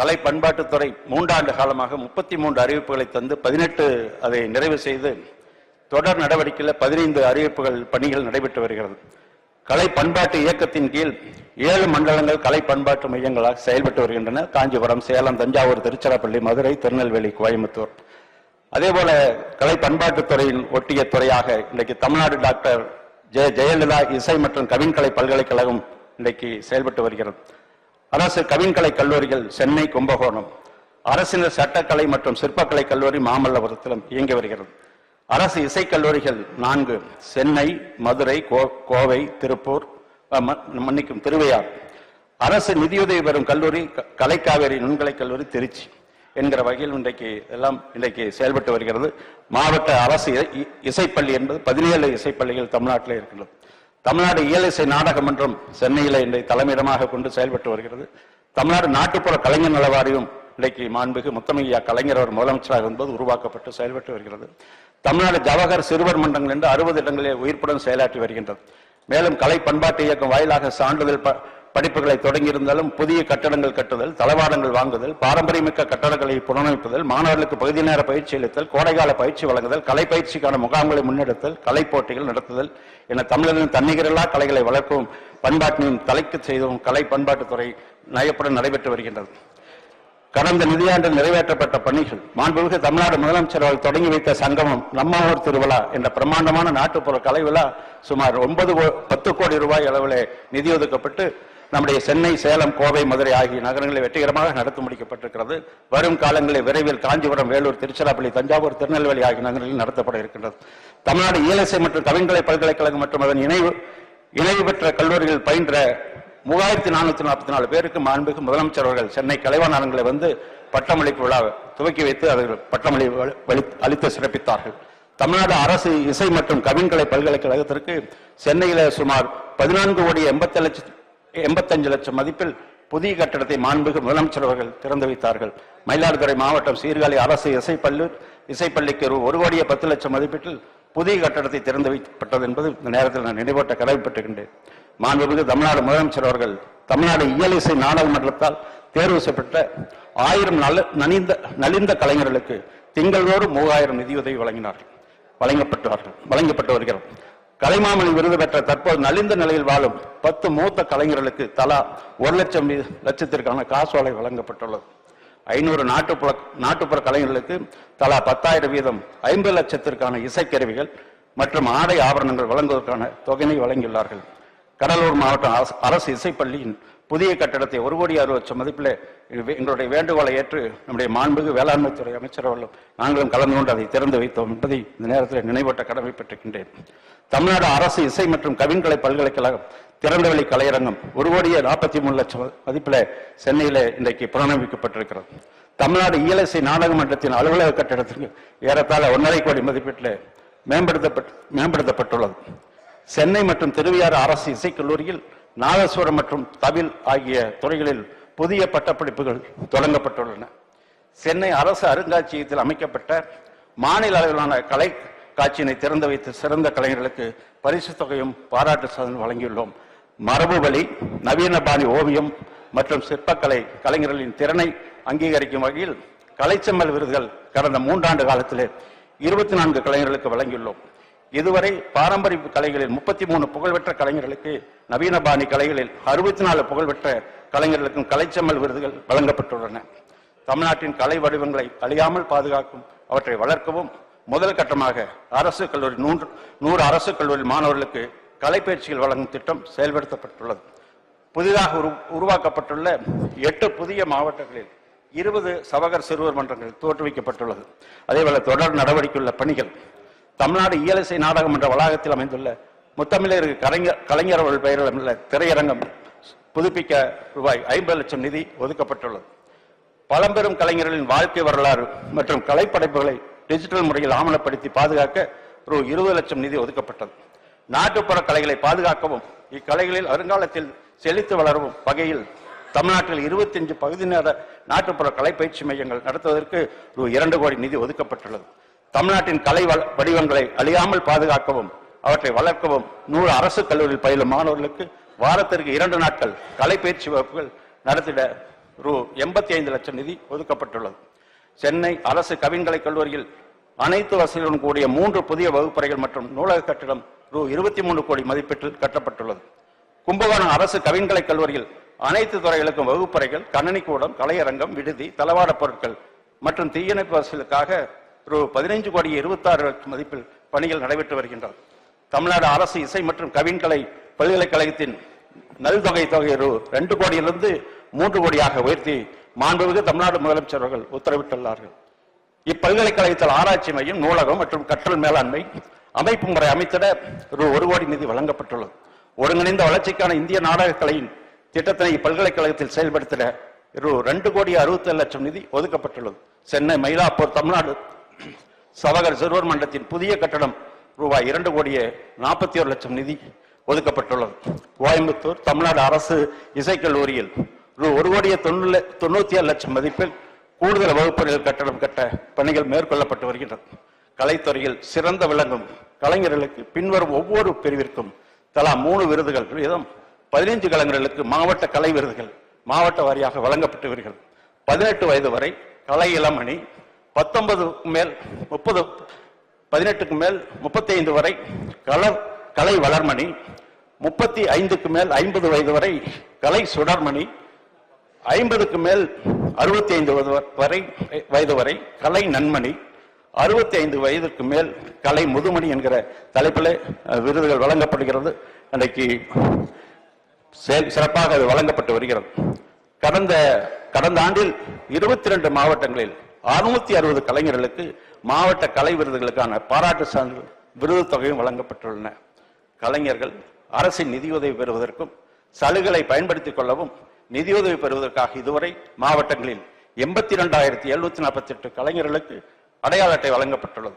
கலை பண்பாட்டுத்துறை மூன்றாண்டு காலமாக முப்பத்தி மூன்று அறிவிப்புகளை தந்து பதினெட்டு அதை நிறைவு செய்து தொடர் நடவடிக்கையில் பதினைந்து அறிவிப்புகள் பணிகள் நடைபெற்று வருகிறது. கலை பண்பாட்டு இயக்கத்தின் கீழ் ஏழு மண்டலங்கள் கலை பண்பாட்டு மையங்களாக செயல்பட்டு வருகின்றன. காஞ்சிபுரம் சேலம் தஞ்சாவூர் திருச்சிராப்பள்ளி மதுரை திருநெல்வேலி கோயம்புத்தூர். அதேபோல கலை பண்பாட்டுத்துறையின் ஒட்டிய துறையாக இன்றைக்கு தமிழ்நாடு டாக்டர் ஜெய ஜெயலலிதா இசை மற்றும் கவின்கலை பல்கலைக்கழகம் இன்றைக்கு செயல்பட்டு வருகிறது. அரசு கவின்கலை கல்லூரிகள் சென்னை கும்பகோணம். அரசினர் சட்டக்கலை மற்றும் சிற்பக்கலை கல்லூரி மாமல்லபுரத்திலும் இயங்கி வருகிறது. அரசு இசைக்கல்லூரிகள் நான்கு சென்னை மதுரை கோ- கோவை திருப்பூர் ம- மன்னிக்கும் திருவையார் அரசு நிதியுதவி பெறும் கல்லூரி கலைக்காவேரி நுண்கலை கல்லூரி திருச்சி என்கிற வகையில் இன்றைக்கு எல்லாம் இன்றைக்கு செயல்பட்டு வருகிறது. மாவட்ட அரசு இசைப்பள்ளி என்பது பதினேழு இசைப்பள்ளிகள் தமிழ்நாட்டில் இருக்கின்றது. தமிழ்நாடு இயலிசை நாடக மன்றம் சென்னையில் இன்றைய தலைமையிடமாக கொண்டு செயல்பட்டு வருகிறது. தமிழ்நாடு நாட்டுப்புற கலைஞர் நல வாரியம் இன்றைக்கு மாண்புக்கு முத்தமையா கலைஞர் அவர் முதலமைச்சராக என்பது உருவாக்கப்பட்டு செயல்பட்டு வருகிறது. தமிழ்நாடு ஜவஹர் சிறுவர் மன்றங்கள் என்று அறுபது இடங்களில் உயிர்ப்புடன் செயலாற்றி வருகின்றது. மேலும் கலை பண்பாட்டு இயக்கம் வாயிலாக சான்றிதழ் ப- படிப்புகளை தொடங்கியிருந்தாலும் புதிய கட்டடங்கள் கட்டுதல் தளவாடங்கள் வாங்குதல் பாரம்பரியமிக்க கட்டடங்களை புனரமைப்புதல் மாணவர்களுக்கு பகுதி நேர பயிற்சி அளித்தல் கோடைகால பயிற்சி வழங்குதல் கலை பயிற்சிக்கான முகாம்களை முன்னெடுத்தல் கலை போட்டிகள் நடத்துதல் என தமிழர்களின் தன்னிகரில்லா கலைகளை வளர்க்கவும் பண்பாட்டினையும் தலைக்கு செய்தவும் கலை பண்பாட்டுத்துறை நயப்புடன் நடைபெற்று வருகின்றது. கடந்த நிதியாண்டில் நிறைவேற்றப்பட்ட பணிகள் மாண்புமிகு தமிழ்நாடு முதலமைச்சர் அவர்கள் தொடங்கி வைத்த சங்கமம் நம்ம ஊர் திருவிழா என்ற பிரம்மாண்டமான நாட்டுப்புற கலை விழா சுமார் ஒன்பது கோ- பத்து கோடி ரூபாய் அளவிலே நிதி ஒதுக்கப்பட்டு நம்முடைய சென்னை சேலம் கோவை மதுரை ஆகிய நகரங்களில் வெற்றிகரமாக நடத்தி முடிக்கப்பட்டிருக்கிறது வரும் காலங்களில் விரைவில் காஞ்சிபுரம் வேலூர் திருச்சிராப்பள்ளி தஞ்சாவூர் திருநெல்வேலி ஆகிய நகரங்களில் நடத்தப்பட இருக்கின்றது. தமிழ்நாடு இயலசை மற்றும் கவின்கலை பல்கலைக்கழகம் மற்றும் அதன் இணைவு இணைவு பெற்ற கல்லூரிகள் பயின்ற மூவாயிரத்தி நானூத்தி நாற்பத்தி நாலு பேருக்கு மாண்புக்கு முதலமைச்சர் அவர்கள் சென்னை கலைவாணங்களை வந்து பட்டமளிப்பு விழா துவக்கி வைத்து அவர்கள் பட்டமளி அளித்து சிறப்பித்தார்கள். தமிழ்நாடு அரசு இசை மற்றும் கவின்கலை பல்கலைக்கழகத்திற்கு சென்னையில சுமார் பதினான்கு கோடி எண்பத்தி லட்சத்தி எண்பத்தஞ்சு லட்சம் மதிப்பில் புதிய கட்டடத்தை மாண்புக்கு முதலமைச்சர் அவர்கள் திறந்து வைத்தார்கள். மயிலாடுதுறை மாவட்டம் சீர்காழி அரசு இசைப்பள்ளி இசைப்பள்ளிக்கு ரூ- ஒரு கோடியே பத்து லட்சம் மதிப்பீட்டில் புதிய கட்டடத்தை திறந்து வைக்கப்பட்டது என்பது இந்த நேரத்தில் நான் நினைவூட்ட கடமைப்பட்டுகின்றேன் மாண்புமிகு தமிழ்நாடு முதலமைச்சர் அவர்கள் தமிழ்நாடு இயல் இசை நாடகமன்றத்தால் தேர்வு செய்யப்பட்ட ஆயிரம் நல நலிந்த நலிந்த கலைஞர்களுக்கு திங்கள்தோறும் மூவாயிரம் நிதியுதவி வழங்கினார்கள். வழங்கப்பட்டார்கள் வழங்கப்பட்டு வருகிறது கலைமாமணி விருது பெற்ற தற்போது நலிந்த நிலையில் வாழும் பத்து மூத்த கலைஞர்களுக்கு தலா ஒரு லட்சம் லட்சத்திற்கான காசோலை வழங்கப்பட்டுள்ளது. ஐநூறு நாட்டுப்புற நாட்டுப்புற கலைஞர்களுக்கு தலா பத்தாயிரம் வீதம் ஐம்பது லட்சத்திற்கான இசைக்கருவிகள் மற்றும் ஆடை ஆபரணங்கள் வழங்குவதற்கான தொகையை வழங்கியுள்ளார்கள். கடலூர் மாவட்டம் அரசு- அரசு இசைப்பள்ளியின் புதிய கட்டடத்தை ஒரு கோடி அறுபது லட்சம் மதிப்பில் எங்களுடைய வேண்டுகோளை ஏற்று நம்முடைய மாண்புக்கு வேளாண்மைத்துறை அமைச்சர் அவர்களும் நாங்களும் கலந்து கொண்டு அதை திறந்து வைத்தோம் என்பதை இந்த நேரத்தில் நினைவூட்ட கடமைப்பட்டிருக்கின்றேன் தமிழ்நாடு அரசு இசை மற்றும் கவின்கலை பல்கலைக்கழகம் திறந்தவெளி கலையரங்கம் ஒரு கோடியே நாற்பத்தி மூணு லட்சம் மதிப்பில் சென்னையில் இன்றைக்கு புனரமைக்கப்பட்டிருக்கிறது. தமிழ்நாடு இயலசை நாடக மன்றத்தின் அலுவலக கட்டிடத்திற்கு ஏறத்தாழ ஒன்றரை கோடி மதிப்பீட்டில் மேம்படுத்தப்பட்டு மேம்படுத்தப்பட்டுள்ளது. சென்னை மற்றும் திருவையாறு அரசு இசைக்கல்லூரியில் நாதஸ்வரம் மற்றும் தவில் ஆகிய துறைகளில் புதிய பட்டப்படிப்புகள் தொடங்கப்பட்டுள்ளன. சென்னை அரசு அருங்காட்சியகத்தில் அமைக்கப்பட்ட மாநில அளவிலான கலை காட்சியினை திறந்து வைத்து சிறந்த கலைஞர்களுக்கு பரிசு தொகையும் பாராட்டு சாதனை வழங்கியுள்ளோம். மரபு வழி நவீன பாணி ஓவியம் மற்றும் சிற்பக்கலை கலைஞர்களின் திறனை அங்கீகரிக்கும் வகையில் கலைச்செம்மல் விருதுகள் கடந்த மூன்றாண்டு காலத்திலே இருபத்தி நான்கு கலைஞர்களுக்கு வழங்கியுள்ளோம். இதுவரை பாரம்பரிய கலைகளில் முப்பத்தி மூணு புகழ்பெற்ற கலைஞர்களுக்கு நவீன பாணி கலைகளில் அறுபத்தி நாலு புகழ்பெற்ற கலைஞர்களுக்கும் கலைச்செம்மல் விருதுகள் வழங்கப்பட்டுள்ளன. தமிழ்நாட்டின் கலை வடிவங்களை அழியாமல் பாதுகாக்கும் அவற்றை வளர்க்கவும் முதல் கட்டமாக அரசு கல்லூரி நூன்று நூறு அரசு கல்லூரி மாணவர்களுக்கு கலைப்பயிற்சிகள் வழங்கும் திட்டம் செயல்படுத்தப்பட்டுள்ளது. புதிதாக உரு உருவாக்கப்பட்டுள்ள எட்டு புதிய மாவட்டங்களில் இருபது சவகர் சிறுவர் மன்றங்கள் தோற்றுவிக்கப்பட்டுள்ளது. அதேபோல தொடர் நடவடிக்கையுள்ள பணிகள் தமிழ்நாடு இயலிசை நாடகம் என்ற வளாகத்தில் அமைந்துள்ள முத்தமிழர் கலைஞர் கலைஞர் அவர்கள் பெயரில் உள்ள திரையரங்கம் புதுப்பிக்க ரூபாய் ஐம்பது லட்சம் நிதி ஒதுக்கப்பட்டுள்ளது. பழம்பெரும் கலைஞர்களின் வாழ்க்கை வரலாறு மற்றும் கலைப்படைப்புகளை டிஜிட்டல் முறையில் ஆவணப்படுத்தி பாதுகாக்க ரூ. இருபது லட்சம் நிதி ஒதுக்கப்பட்டது. நாட்டுப்புற கலைகளை பாதுகாக்கவும் இக்கலைகளில் வருங்காலத்தில் செழித்து வளரவும் வகையில் தமிழ்நாட்டில் 25 பகுதி நேர நாட்டுப்புற கலை பயிற்சி மையங்கள் நடத்துவதற்கு ரூ. இரண்டு கோடி நிதி ஒதுக்கப்பட்டுள்ளது. தமிழ்நாட்டின் கலை வள- வடிவங்களை அழியாமல் பாதுகாக்கவும் அவற்றை வளர்க்கவும் நூறு அரசு கல்லூரியில் பயிலும் மாணவர்களுக்கு வாரத்திற்கு இரண்டு நாட்கள் கலை பயிற்சி வகுப்புகள் நடத்திட ரூ. எண்பத்தி ஐந்து லட்சம் நிதி ஒதுக்கப்பட்டுள்ளது. சென்னை அரசு கவின்கலை கல்லூரியில் அனைத்து வசதிகளுடன் கூடிய மூன்று புதிய வகுப்பறைகள் மற்றும் நூலக கட்டிடம் ரூ. இருபத்தி மூணு கோடி மதிப்பீட்டில் கட்டப்பட்டுள்ளது. கும்பகோணம் அரசு கவின்கலை கல்லூரியில் அனைத்து துறைகளுக்கும் வகுப்பறைகள் கணனி கூடம் கலையரங்கம் விடுதி தளவாட பொருட்கள் மற்றும் தீயணைப்பு வசதிகளுக்காக ரூ பதினைஞ்சு கோடி இருபத்தாறு லட்சம் மதிப்பில் பணிகள் நடைபெற்று வருகின்றன. தமிழ்நாடு அரசு இசை மற்றும் கவின்கலை பல்கலைக்கழகத்தின் நல்தொகை தொகை ரூ. ரெண்டு கோடியிலிருந்து மூன்று கோடியாக உயர்த்தி மாண்புமிகு தமிழ்நாடு முதலமைச்சர் அவர்கள் உத்தரவிட்டுள்ளார்கள். இப்பல்கலைக்கழகத்தில் ஆராய்ச்சி மையம் நூலகம் மற்றும் கற்றல் மேலாண்மை அமைப்பு முறை அமைத்திட ரூ. ஒரு கோடி நிதி வழங்கப்பட்டுள்ளது. ஒருங்கிணைந்த வளர்ச்சிக்கான இந்திய நாடகக்கலையின் திட்டத்தினை இப்பல்கலைக்கழகத்தில் செயல்படுத்திட ரூ. ரெண்டு கோடி அறுபத்தி லட்சம் நிதி ஒதுக்கப்பட்டுள்ளது. சென்னை மயிலாப்பூர் தமிழ்நாடு சவகர் சிறுவர் மன்றத்தின் புதிய கட்டடம் ரூபாய் இரண்டு கோடியே நாற்பத்தி ஒரு லட்சம் நிதி ஒதுக்கப்பட்டுள்ளது. கோயம்புத்தூர் தமிழ்நாடு அரசு இசைக்கல்லூரியில் ரூ. ஒரு கோடியே தொண்ணூறு தொண்ணூத்தி ஏழு லட்சம் மதிப்பில் கூடுதல் வகுப்பறைகள் கட்டடம் கட்ட பணிகள் மேற்கொள்ளப்பட்டு வருகின்றன. கலைத்துறையில் சிறந்த விளங்கும் கலைஞர்களுக்கு பின்வரும் ஒவ்வொரு பிரிவிற்கும் தலா மூணு விருதுகள். வீதம் பதினைஞ்சு கலைஞர்களுக்கு மாவட்ட கலை விருதுகள் மாவட்ட வாரியாக வழங்கப்பட்டு வருகிறது. பதினெட்டு வயது வரை கலை இளமணி பத்தொன்பது மேல் முப்பது பதினெட்டுக்கு மேல் முப்பத்தி ஐந்து வரை கலர் கலை வளர்மணி முப்பத்தி ஐந்துக்கு மேல் ஐம்பது வயது வரை கலை சுடர்மணி ஐம்பதுக்கு மேல் அறுபத்தி ஐந்து வரை வயது வரை கலை நன்மணி அறுபத்தி ஐந்து வயதுக்கு மேல் கலை முதுமணி என்கிற தலைப்பில் விருதுகள் வழங்கப்படுகிறது. அன்றைக்கு சிறப்பாக அது வழங்கப்பட்டு வருகிறது. கடந்த கடந்த ஆண்டில் இருபத்தி ரெண்டு மாவட்டங்களில் அறுநூத்தி அறுபது கலைஞர்களுக்கு மாவட்ட கலை விருதுகளுக்கான பாராட்டு சான்று விருது தொகையும் வழங்கப்பட்டுள்ளன. கலைஞர்கள் அரசின் நிதியுதவி பெறுவதற்கும் சலுகைகளை பயன்படுத்திக் கொள்ளவும் நிதியுதவி பெறுவதற்காக இதுவரை மாவட்டங்களில் எண்பத்தி இரண்டாயிரத்தி எழுநூத்தி நாற்பத்தி எட்டு கலைஞர்களுக்கு அடையாள அட்டை வழங்கப்பட்டுள்ளது.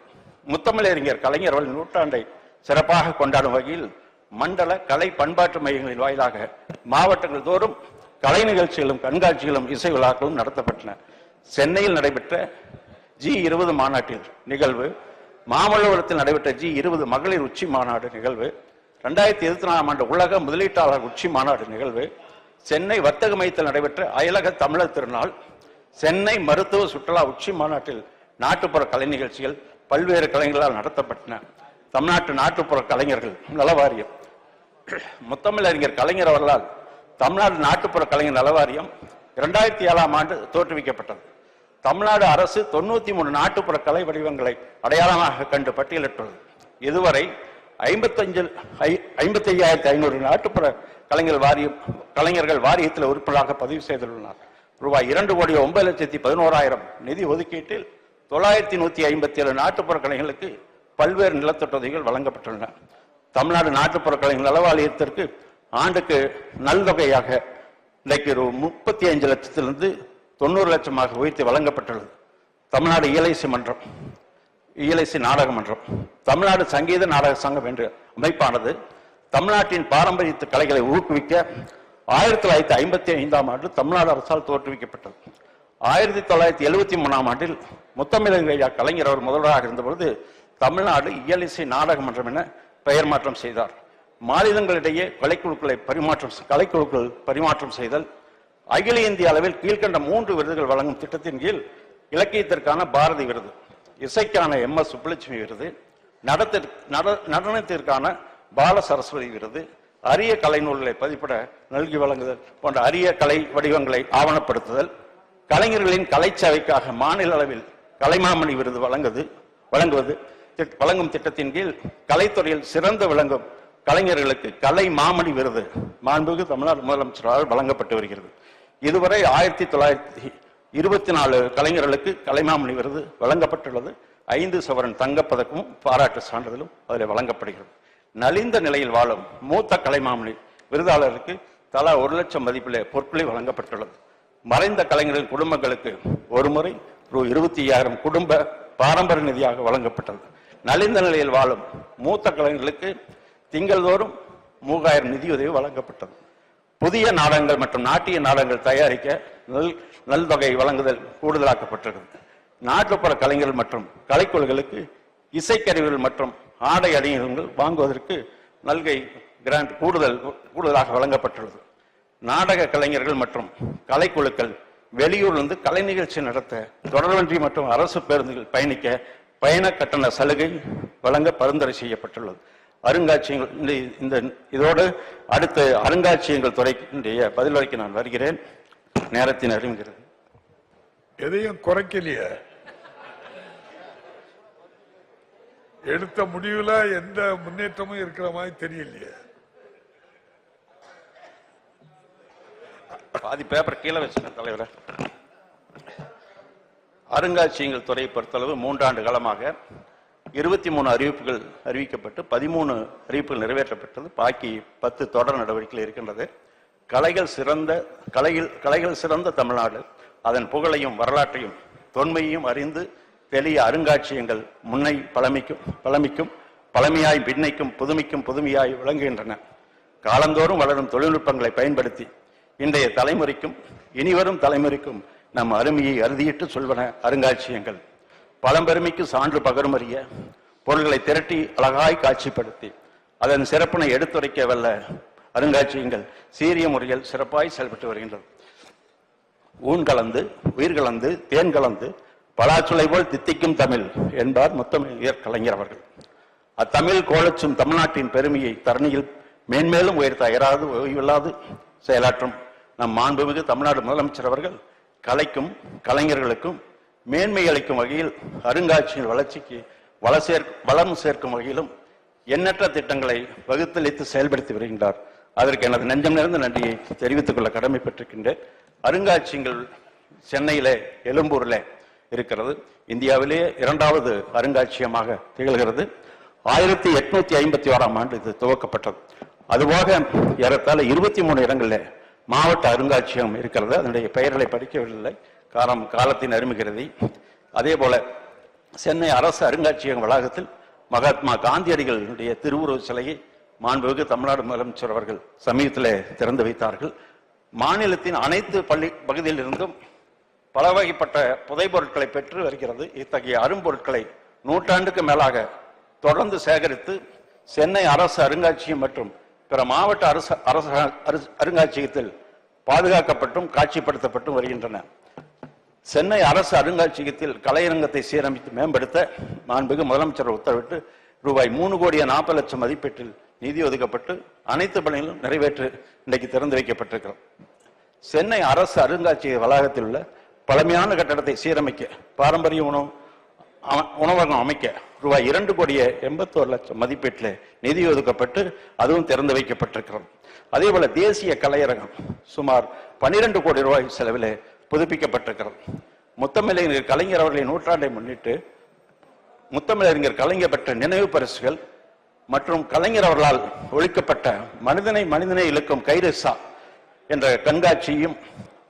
முத்தமிழறிஞர் கலைஞர்கள் நூற்றாண்டை சிறப்பாக கொண்டாடும் வகையில் மண்டல கலை பண்பாட்டு மையங்களின் வாயிலாக மாவட்டங்கள் தோறும் கலை நிகழ்ச்சிகளும் கண்காட்சிகளும் இசை விழாக்களும் நடத்தப்பட்டன. சென்னையில் நடைபெற்ற ஜி இருபது மாநாட்டில் நிகழ்வு மாமல்லபுரத்தில் நடைபெற்ற ஜி இருபது மகளிர் உச்சி மாநாடு நிகழ்வு ரெண்டாயிரத்தி இருபத்தி நாலாம் ஆண்டு உலக முதலீட்டாளர் உச்சி மாநாடு நிகழ்வு சென்னை வர்த்தக மையத்தில் நடைபெற்ற அயலக தமிழர் திருநாள் சென்னை மருத்துவ சுற்றுலா உச்சி மாநாட்டில் நாட்டுப்புற கலை நிகழ்ச்சிகள் பல்வேறு கலைஞர்களால் நடத்தப்பட்டன. தமிழ்நாட்டு நாட்டுப்புற கலைஞர்கள் நலவாரியம். முத்தமிழறிஞர் கலைஞர் அவர்களால் தமிழ்நாடு நாட்டுப்புற கலைஞர் நலவாரியம் இரண்டாயிரத்தி ஏழாம் ஆண்டு தோற்றுவிக்கப்பட்டது. தமிழ்நாடு அரசு தொண்ணூத்தி மூணு நாட்டுப்புற கலை வடிவங்களை அடையாளமாக கண்டு பட்டியலிட்டுள்ளது. இதுவரை ஐம்பத்தஞ்சு ஐம்பத்தி ஐயாயிரத்தி ஐநூறு நாட்டுப்புற கலைஞர் வாரியம் கலைஞர்கள் வாரியத்தில் உறுப்பினராக பதிவு செய்துள்ளனர். ரூபாய் இரண்டு கோடி ஒன்பது லட்சத்தி பதினோராயிரம் நிதி ஒதுக்கீட்டில் தொள்ளாயிரத்தி நூத்தி ஐம்பத்தி ஏழு நாட்டுப்புற கலைஞர்களுக்கு பல்வேறு நிலத்தொட்டுதவிகள் வழங்கப்பட்டுள்ளன. தமிழ்நாடு நாட்டுப்புற கலைஞர் நலவாரியத்திற்கு ஆண்டுக்கு நல்தொகையாக இன்றைக்கு ஒரு முப்பத்தி அஞ்சு லட்சத்திலிருந்து தொண்ணூறு லட்சமாக உயர்த்தி வழங்கப்பட்டுள்ளது. தமிழ்நாடு இயலைசி மன்றம் இயலைசி நாடக மன்றம் தமிழ்நாடு சங்கீத நாடக சங்கம் என்ற அமைப்பானது தமிழ்நாட்டின் பாரம்பரிய கலைகளை ஊக்குவிக்க ஆயிரத்தி தொள்ளாயிரத்தி ஐம்பத்தி ஐந்தாம் ஆண்டு தமிழ்நாடு அரசால் தோற்றுவிக்கப்பட்டது. ஆயிரத்தி தொள்ளாயிரத்தி எழுபத்தி மூணாம் ஆண்டில் முத்தமிழகையா கலைஞர் அவர் முதல்வராக இருந்தபொழுது தமிழ்நாடு இயலிசை நாடக மன்றம் என பெயர் மாற்றம் செய்தார். மாநிலங்களிடையே கலைக்குழுக்களை பரிமாற்றம் கலைக்குழுக்கள் பரிமாற்றம் செய்தல் அகில இந்திய அளவில் கீழ்க்கண்ட மூன்று விருதுகள் வழங்கும் திட்டத்தின் கீழ் இலக்கியத்திற்கான பாரதி விருது இசைக்கான எம் எஸ் சுப்புலட்சுமி விருது நடத்த- நடனத்திற்கான பால சரஸ்வதி விருது அரிய கலை நூல்களை பதிப்பிட நல்கி வழங்குதல் போன்ற அரிய கலை வடிவங்களை ஆவணப்படுத்துதல் கலைஞர்களின் கலைச்சேவைக்காக மாநில அளவில் கலைமாமணி விருது வழங்குது வழங்குவது வழங்கும் திட்டத்தின் கீழ் கலைத்துறையில் சிறந்து விளங்கும் கலைஞர்களுக்கு கலை மாமணி விருது மாண்புமிகு தமிழ்நாடு முதலமைச்சரால் வழங்கப்பட்டு வருகிறது. இதுவரை ஆயிரத்தி தொள்ளாயிரத்தி இருபத்தி நாலு கலைஞர்களுக்கு கலைமாமணி விருது வழங்கப்பட்டுள்ளது. ஐந்து சவரன் தங்கப்பதக்கமும் பாராட்டு சான்றிதழும் அதில் வழங்கப்படுகிறது. நலிந்த நிலையில் வாழும் மூத்த கலைமாமணி விருதாளருக்கு தலா ஒரு லட்சம் மதிப்பிலே பொருட்களை வழங்கப்பட்டுள்ளது. மறைந்த கலைஞர்களின் குடும்பங்களுக்கு ஒரு முறை ரூ. இருபத்தி ஐயாயிரம் குடும்ப பாரம்பரிய நிதியாக வழங்கப்பட்டது. நலிந்த நிலையில் வாழும் மூத்த கலைஞர்களுக்கு திங்கள்தோறும் மூவாயிரம் நிதியுதவி வழங்கப்பட்டது. புதிய நாடகங்கள் மற்றும் நாட்டிய நாடகங்கள் தயாரிக்க நல் நல்தொகை வழங்குதல் கூடுதலாக்கப்பட்டிருக்கிறது. நாட்டுப்புற கலைஞர்கள் மற்றும் கலைக்குழுக்களுக்கு இசைக்கருவிகள் மற்றும் ஆடை அணிகலன்கள் வாங்குவதற்கு நல்கை கிராண்ட் கூடுதல் கூடுதலாக வழங்கப்பட்டுள்ளது. நாடக கலைஞர்கள் மற்றும் கலைக்குழுக்கள் வெளியூர்லேருந்து கலை நிகழ்ச்சி நடத்த தொடர்வண்டி மற்றும் அரசு பேருந்துகள் பயணிக்க பயண கட்டண சலுகை வழங்க பரிந்துரை செய்யப்பட்டுள்ளது. அருங்காட்சியகங்கள் இந்த இந்த இதோடு அடுத்து அருங்காட்சியகங்கள் துறையினுடைய பதிலுரைக்கு நான் வருகிறேன். நேரத்தின் அறிவுகிறது எதையும் குறைக்கலையே. எடுத்த முடிவுல எந்த முன்னேற்றமும் இருக்கிற மாதிரி தெரியலையே. பாதி பேப்பர் கீழே வச்சுக்கேன் தலைவரே. அருங்காட்சியகங்கள் துறையை பொறுத்தளவு மூன்றாண்டு காலமாக இருபத்தி மூணு அறிவிப்புகள் அறிவிக்கப்பட்டு பதிமூணு அறிவிப்புகள் நிறைவேற்றப்பட்டது. பாக்கி பத்து தொடர் நடவடிக்கைகள் இருக்கின்றது. கலைகள் சிறந்த கலையில் கலைகள் சிறந்த தமிழ்நாடு. அதன் புகழையும் வரலாற்றையும் தொன்மையையும் அறிந்து தெளிய அருங்காட்சியங்கள் முன்னை பழமைக்கும் பழமைக்கும் பழமையாய் பின்னைக்கும் புதுமைக்கும் புதுமையாய் விளங்குகின்றன. காலந்தோறும் வளரும் தொழில்நுட்பங்களை பயன்படுத்தி இன்றைய தலைமுறைக்கும் இனிவரும் தலைமுறைக்கும் நம் அருமையை அறுதியிட்டு சொல்வன அருங்காட்சியங்கள் பழம்பெருமைக்கு சான்று பகருமறிய பொருள்களை திரட்டி அழகாய் காட்சிப்படுத்தி அதன் சிறப்பினை எடுத்துரைக்க வல்ல அருங்காட்சியகங்கள் சீரிய முறையில் சிறப்பாய் செயல்பட்டு வருகின்றன. ஊன் கலந்து உயிர் கலந்து தேன் கலந்து பலாச்சுளை போல் தித்திக்கும் தமிழ் என்பார் முத்தமிழ் கலைஞர் அவர்கள். அத்தமிழ் கோலச்சும் தமிழ்நாட்டின் பெருமையை தரணியில் மேன்மேலும் உயர்த்த அயராது ஓய்வில்லாது செயலாற்றும் நம் மாண்புமிகு தமிழ்நாடு முதலமைச்சர் அவர்கள் கலைக்கும் கலைஞர்களுக்கும் மேன்மை அளிக்கும் வகையில் அருங்காட்சியின் வளர்ச்சிக்கு வள சேர் வளம் சேர்க்கும் வகையிலும் எண்ணற்ற திட்டங்களை வகுத்தளித்து செயல்படுத்தி வருகின்றார். அதற்கு எனது நெஞ்சம் நிறைந்த நன்றியை தெரிவித்துக் கொள்ள கடமைப்பட்டிருக்கின்றேன். அருங்காட்சியங்கள் சென்னையிலே எழும்பூர்ல இருக்கிறது. இந்தியாவிலேயே இரண்டாவது அருங்காட்சியகமாக திகழ்கிறது. ஆயிரத்தி எட்நூத்தி ஐம்பத்தி ஓராம் ஆண்டு இது துவக்கப்பட்டது. அதுபோக ஏறத்தாழ இருபத்தி மூணு இடங்களில் மாவட்ட அருங்காட்சியகம் இருக்கிறது. அதனுடைய பெயர்களை படிக்கவில்லை. காலம் காலத்தின் அருமைகிறது அதே போல சென்னை அரசு அருங்காட்சியகம் வளாகத்தில் மகாத்மா காந்தியடிகளுடைய திருவுருவ சிலையை மாண்புமிகு தமிழ்நாடு முதலமைச்சர் அவர்கள் சமீபத்தில் திறந்து வைத்தார்கள். மாநிலத்தின் அனைத்து பள்ளி பகுதியிலிருந்தும் பல வகைப்பட்ட புதைப்பொருட்களை பெற்று வருகிறது. இத்தகைய அரும்பொருட்களை நூற்றாண்டுக்கு மேலாக தொடர்ந்து சேகரித்து சென்னை அரசு அருங்காட்சியகம் மற்றும் பிற மாவட்ட அரசு அரசு அரசு அருங்காட்சியகத்தில் பாதுகாக்கப்பட்டும் காட்சிப்படுத்தப்பட்டும் வருகின்றன. சென்னை அரசு அருங்காட்சியகத்தில் கலையரங்கத்தை சீரமைத்து மேம்படுத்த மாண்புமிகு முதலமைச்சர் உத்தரவிட்டு ரூபாய் மூணு கோடியே நாற்பது லட்சம் மதிப்பீட்டில் நிதி ஒதுக்கப்பட்டு அனைத்து பணிகளும் நிறைவேற்று இன்றைக்கு திறந்து வைக்கப்பட்டிருக்கிறோம் சென்னை அரசு அருங்காட்சியக வளாகத்தில் உள்ள பழமையான கட்டடத்தை சீரமைக்க பாரம்பரிய உணவு உணவகம் அமைக்க ரூபாய் இரண்டு கோடியே எண்பத்தோரு லட்சம் மதிப்பீட்டில் நிதி ஒதுக்கப்பட்டு அதுவும் திறந்து வைக்கப்பட்டிருக்கிறோம் அதே போல தேசிய கலையரங்கம் சுமார் 12 கோடி ரூபாய் செலவில் புதுப்பிக்கப்பட்டிருக்கிறது. முத்தமிழறிஞர் கலைஞர் அவர்களின் நூற்றாண்டை முன்னிட்டு முத்தமிழறிஞர் கலைஞர் பெற்ற நினைவு பரிசுகள் மற்றும் கலைஞர் அவர்களால் ஒழிக்கப்பட்ட மனிதனை மனிதனை இழுக்கும் கைரசா என்ற கண்காட்சியும்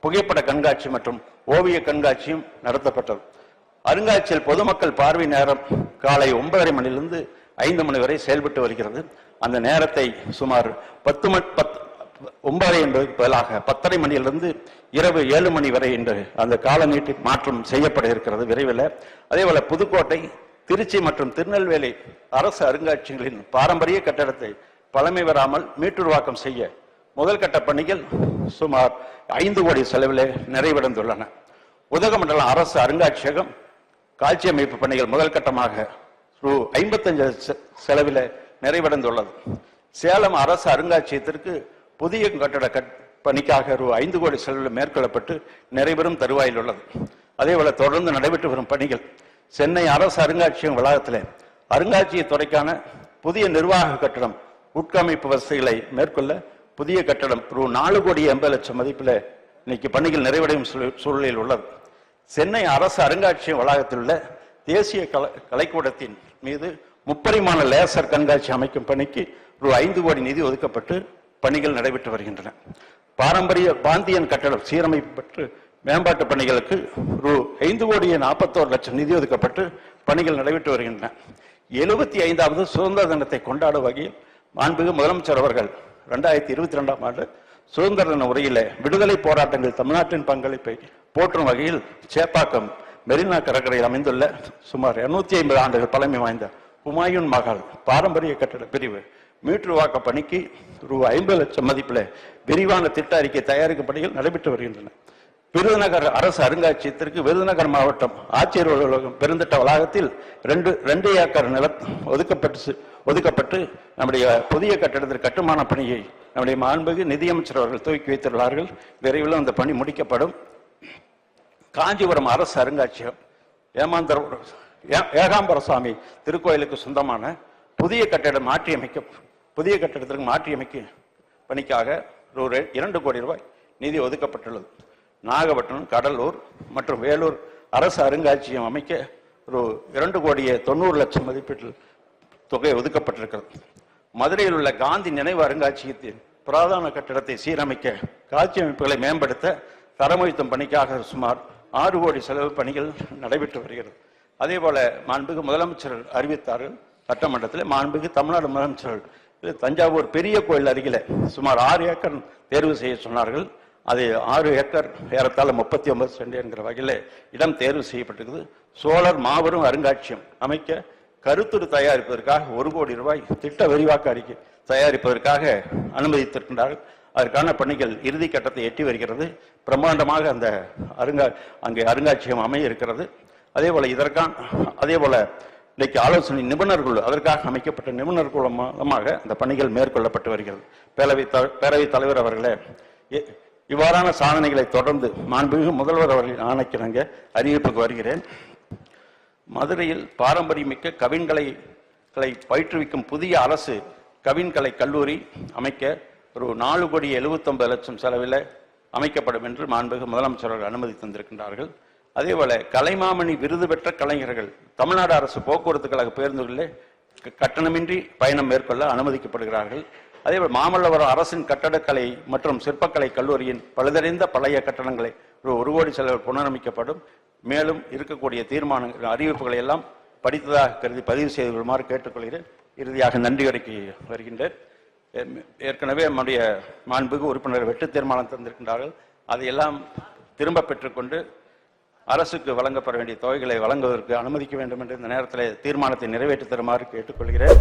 புகைப்பட கண்காட்சி மற்றும் ஓவிய கண்காட்சியும் நடத்தப்பட்டது. அருங்காட்சியில் பொதுமக்கள் பார்வை நேரம் காலை ஒன்பதரை மணியிலிருந்து ஐந்து மணி வரை செயல்பட்டு வருகிறது. அந்த நேரத்தை சுமார் பத்து மணி பத்து ஒன்பதரை என்பதற்கு பதிலாக பத்தரை மணியிலிருந்து இரவு ஏழு மணி வரை என்று அந்த கால நீட்டி மாற்றம் செய்யப்பட இருக்கிறது விரைவில். அதே போல புதுக்கோட்டை திருச்சி மற்றும் திருநெல்வேலி அரசு அருங்காட்சியகங்களின் பாரம்பரிய கட்டடத்தை பழமை வராமல் மீட்டுருவாக்கம் செய்ய முதல் கட்ட பணிகள் சுமார் ஐந்து கோடி செலவிலே நிறைவடைந்துள்ளன. உதகமண்டலம் அரசு அருங்காட்சியகம் காட்சி அமைப்பு பணிகள் முதல் கட்டமாக ரூ. ஐம்பத்தஞ்சு செலவில் நிறைவடைந்துள்ளது. சேலம் அரசு அருங்காட்சியகத்திற்கு புதிய கட்டட கட் பணிக்காக ரூ. ஐந்து கோடி செலவில் மேற்கொள்ளப்பட்டு நிறைவேறும் தருவாயில் உள்ளது. அதேபோல தொடர்ந்து நடைபெற்று வரும் பணிகள் சென்னை அரசு அருங்காட்சியகம் வளாகத்தில். அருங்காட்சியக துறைக்கான புதிய நிர்வாக கட்டடம் உட்கமைப்பு வசதிகளை மேற்கொள்ள புதிய கட்டடம் ரூ. நாலு கோடி எண்பது லட்சம் மதிப்பில் இன்னைக்கு பணிகள் நிறைவடையும் சூழ- சூழலில் உள்ளது. சென்னை அரசு அருங்காட்சியகம் வளாகத்தில் உள்ள தேசிய கலை கலைக்கூடத்தின் மீது முப்பரிமாண லேசர் கண்காட்சி அமைக்கும் பணிக்கு ரூ. ஐந்து கோடி நிதி ஒதுக்கப்பட்டு பணிகள் நடைபெற்று வருகின்றன. பாரம்பரிய பாந்தியன் கட்டடம் சீரமைப்பு பெற்று மேம்பாட்டு பணிகளுக்கு ரூ ஐந்து கோடியே நாற்பத்தோரு லட்சம் நிதி ஒதுக்கப்பட்டு பணிகள் நடைபெற்று வருகின்றன. எழுபத்தி ஐந்தாவது சுதந்திர தினத்தை கொண்டாடும் வகையில் மாண்புமிகு முதலமைச்சர் அவர்கள் ரெண்டாயிரத்தி இருபத்தி ரெண்டாம் ஆண்டு சுதந்திர தின உரையில விடுதலை போராட்டங்கள் தமிழ்நாட்டின் பங்களிப்பை போற்றும் வகையில் சேப்பாக்கம் மெரினா கடற்கரையில் அமைந்துள்ள சுமார் 250 ஐம்பது ஆண்டுகள் பழமை வாய்ந்த ஹுமாயூன் மகால் பாரம்பரிய கட்டட பிரிவு மீட்டுருவாக்க பணிக்கு ரூபாய் ஐம்பது லட்சம் மதிப்பில் விரிவான திட்ட அறிக்கை தயாரிக்கும் பணிகள் நடைபெற்று வருகின்றன. விருதுநகர் அரசு அருங்காட்சியகத்திற்கு விருதுநகர் மாவட்டம் ஆட்சியர் அலுவலகம் பெருந்திட்ட வளாகத்தில் ரெண்டு ரெண்டு ஏக்கர் நிலம் ஒதுக்கப்பட்டு ஒதுக்கப்பட்டு நம்முடைய புதிய கட்டடத்திற்கு கட்டுமான பணியை நம்முடைய மாண்புமிகு நிதியமைச்சர் அவர்கள் துவக்கி வைத்துள்ளார்கள் விரைவில் அந்த பணி முடிக்கப்படும். காஞ்சிபுரம் அரசு அருங்காட்சியகம் ஏமாந்தர ஏ- ஏகாம்பர சுவாமி திருக்கோயிலுக்கு சொந்தமான புதிய கட்டடம் மாற்றியமைக்க புதிய கட்டடத்திற்கு மாற்றியமைக்க பணிக்காக ரூ இரண்டு கோடி ரூபாய் நிதி ஒதுக்கப்பட்டுள்ளது. நாகப்பட்டினம் கடலூர் மற்றும் வேலூர் அரசு அருங்காட்சியகம் அமைக்க ரூ இரண்டு கோடியே தொண்ணூறு லட்சம் மதிப்பீட்டில் தொகை ஒதுக்கப்பட்டிருக்கிறது. மதுரையில் உள்ள காந்தி நினைவு அருங்காட்சியகத்தின் புராதன கட்டிடத்தை சீரமைக்க காட்சி அமைப்புகளை மேம்படுத்த தரமுயர்த்தும் பணிக்காக சுமார் ஆறு கோடி செலவு பணிகள் நடைபெற்று வருகிறது. அதே போல மாண்புக்கு முதலமைச்சர் அறிவித்தார்கள். சட்டமன்றத்தில் மாண்புக்கு தமிழ்நாடு முதலமைச்சர் தஞ்சாவூர் பெரிய கோயில் அருகில் சுமார் ஆறு ஏக்கர் தேர்வு செய்ய சொன்னார்கள். அது ஆறு ஏக்கர் ஏறத்தாழ முப்பத்தி ஒன்பது சென்ட் என்கிற வகையில் இடம் தேர்வு செய்யப்பட்டிருக்குது. சோழர் மாபெரும் அருங்காட்சியம் அமைக்க கருத்துரு தயாரிப்பதற்காக ஒரு கோடி ரூபாய் திட்ட விரிவாக்க அறிக்கை தயாரிப்பதற்காக அனுமதித்திருக்கின்றார்கள். அதற்கான பணிகள் இறுதி கட்டத்தை எட்டி வருகிறது. பிரம்மாண்டமாக அந்த அருங்கா அங்கே அருங்காட்சியகம் அமைய இருக்கிறது. அதே போல் இதற்கான அதே போல் இன்றைக்கு ஆலோசனை நிபுணர்கள் அதற்காக அமைக்கப்பட்ட நிபுணர்கள் மூலமாக அந்த பணிகள் மேற்கொள்ளப்பட்டு வருகிறது. பேரவை பேரவைத் தலைவர் அவர்களே இவ்வாறான சாதனைகளை தொடர்ந்து மாண்புமிகு முதல்வர் அவர்களின் ஆணைக்கிணங்க அறிவிப்புக்கு வருகிறேன். மதுரையில் பாரம்பரியமிக்க கவின்களைகளை பயிற்றுவிக்கும் புதிய அரசு கவின்கலை கல்லூரி அமைக்க ஒரு நாலு கோடி எழுபத்தொன்பது லட்சம் செலவில் அமைக்கப்படும் என்று மாண்புமிகு முதலமைச்சர் அவர்கள் அனுமதி தந்திருக்கின்றார்கள். அதேபோல கலைமாமணி விருது பெற்ற கலைஞர்கள் தமிழ்நாடு அரசு போக்குவரத்து கழக பேருந்துகளில் க- கட்டணமின்றி பயணம் மேற்கொள்ள அனுமதிக்கப்படுகிறார்கள். அதேபோல் மாமல்லபுரம் அரசின் கட்டடக்கலை மற்றும் சிற்பக்கலை கல்லூரியின் பழுதடைந்த பழைய கட்டணங்களை ஒரு ஒரு கோடி செலவில் புனரமைக்கப்படும். மேலும் இருக்கக்கூடிய தீர்மானங்கள் அறிவிப்புகளை எல்லாம் படித்ததாக கருதி பதிவு செய்து கொள்ளுமாறு கேட்டுக்கொள்கிறேன். இறுதியாக நன்றி வரைக்கு வருகின்றேன். ஏற்கனவே நம்முடைய மாண்புக்கு உறுப்பினர் வெட்டு தீர்மானம் தந்திருக்கின்றார்கள். அதையெல்லாம் திரும்ப பெற்றுக்கொண்டு அரசுக்கு வழங்கப்பட வேண்டிய தொகைகளை வழங்குவதற்கு அனுமதிக்க வேண்டும் என்று இந்த நேரத்தில் தீர்மானத்தை நிறைவேற்றி தருமாறு கேட்டுக்கொள்கிறேன்.